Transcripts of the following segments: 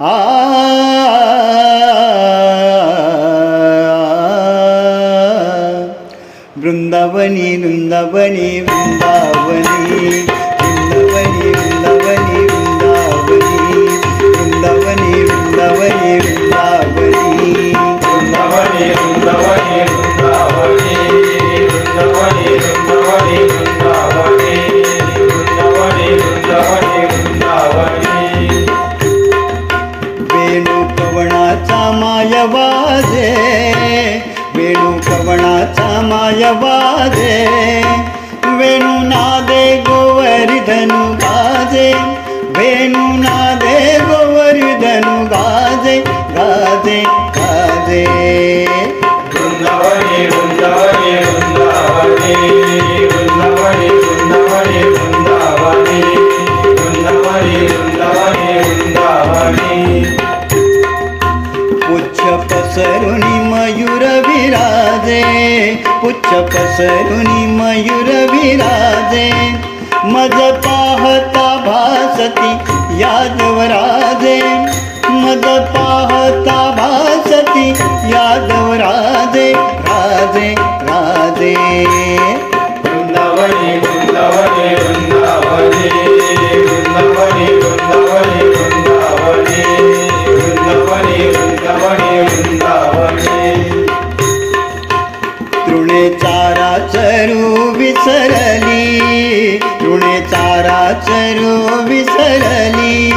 ആ വൃന്ദവനി. വൃന്ദവനി വൃന്ദാവനി വൃന്ദവനി. വൃന്ദവനി വൃന്ദാവനി വൃന്ദവനി. വൃന്ദാവനി വൃന്ദാവനി വൃന്ദാവനി. मायवादे वेणुकवणाचा मायवादे वेणुनादे गोवरिधनु बाजे वेणुना पसरुणी मयूर विराजे मज पाहता भासती यादवराजे मज पाहता भासती यादवराजे राजे राजे. चारा चरू विसरली.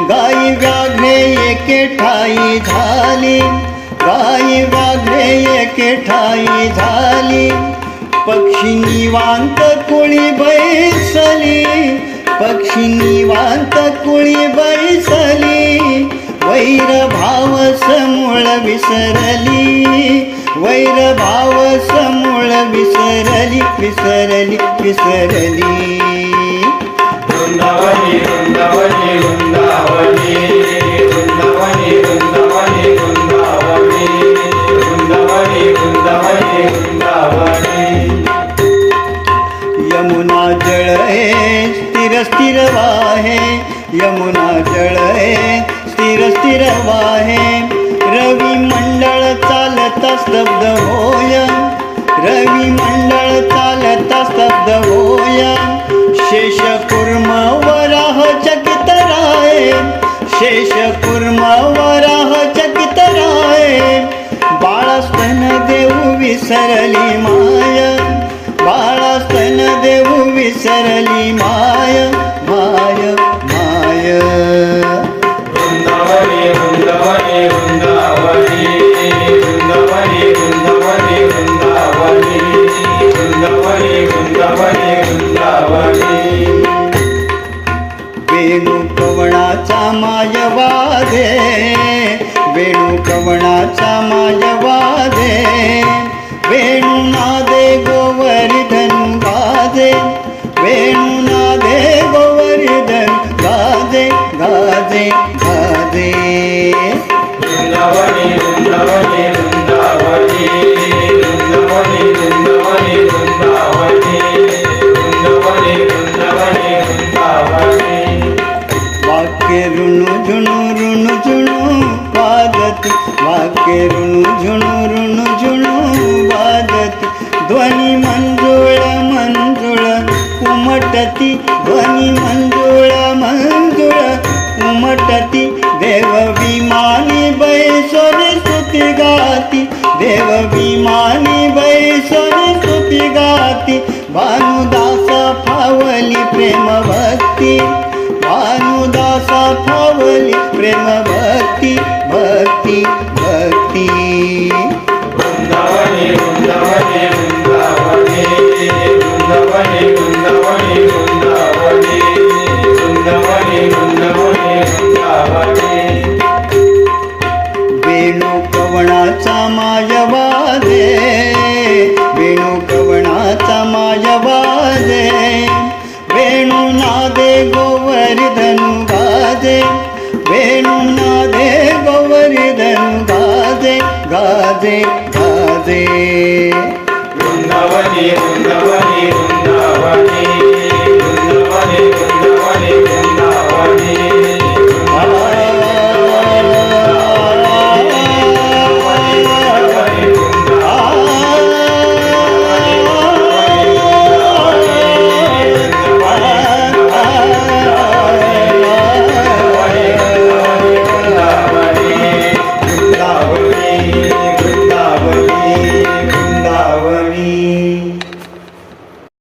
गाई व्याघ्रे एके ठाई झाली. गाई व्याघ्रे एके ठाई झाली. पक्षी निवांत कुळी बैसली. पक्षी निवांत कुळी बैसली. वैर भाव समूळ विसरली. वैर भाव समूळ विसरली विसरली विसरली. स्थिर वाहे यमुना जळ हे स्थिर स्थिर वाहे. रवी मंडळ चालता स्तब्ध होय रवी मंडळ चालता स्तब्ध होय शेष कुर्म वराह चकित राय शेष कुर्म वराह चकित राय बाळस्तन देऊ विसरली मा वेणू कवणाचा मायवादे वेणू कवणाचा मायवादे वेणू नादे गोवर्धन गाजे वेणू नादे गोवर्धन गाजे गाजे गाजे वाक्य ऋणु झुणु ऋणु झुणु वादत वाक्य ऋणु झुणु ऋणु झुणु वादत ध्वनि मंजुळ मंजुळ उमटती. ध्वनि मंजुळ मंजुळ उमटती. देव विमानी बैसोनी स्तुती गाती. देव विमानी बैसोनी स्तुती गाती. भानुदास फावली प्रेम प्रेम भक्ती भक्ती. भक्ती वृंदावनी वृंदावनी वृंदावनी वृंदावनी वृंदावनी वृंदावनी वृंदावनी वृंदावनी वृंदावनी. वेणू कवणाचा मायवादे